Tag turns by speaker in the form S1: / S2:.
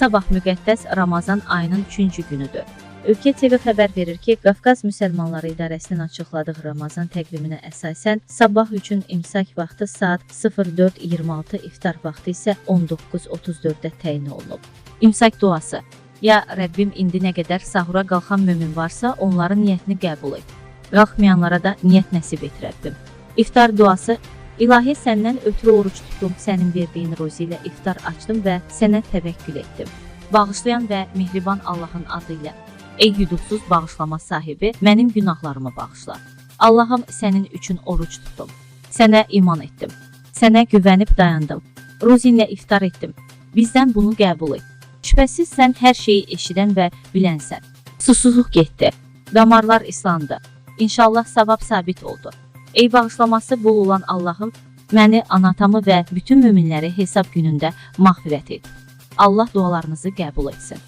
S1: Sabah müqəddəs Ramazan ayının 3-cü günüdür. Ölkə TV xəbər verir ki, Qafqaz Müsəlmanları İdarəsinin açıqladığı Ramazan təqviminə əsasən sabah üçün imsak vaxtı saat 04:26, iftar vaxtı isə 19:34-də təyin olunub. İmsak duası: Ya Rəbbim indi nə qədər sahura qalxan mömin varsa, onların niyyətini qəbul et. Qalxmayanlara da niyyət nəsib et Rəbbim. İftar duası: İlahi səndən ötürü oruç tutdum, sənin verdiyin ruzi ilə iftar açdım və sənə təvəkkül etdim. Bağışlayan və mehriban Allahın adı ilə Ey hüdudsuz bağışlama sahibi, mənim günahlarımı bağışla. Allahım, sənin üçün oruç tutdum. Sənə iman etdim. Sənə güvənib dayandım. Ruzinlə iftar etdim. Bizdən bunu qəbul et. Şübhəsiz sən hər şeyi eşidən və bilənsən. Susuzluq getdi. Damarlar islandı. İnşallah savab sabit oldu. Ey bağışlaması bol olan Allahım, məni, anatamı və bütün möminləri hesab günündə mağfirət et. Allah dualarınızı qəbul etsin.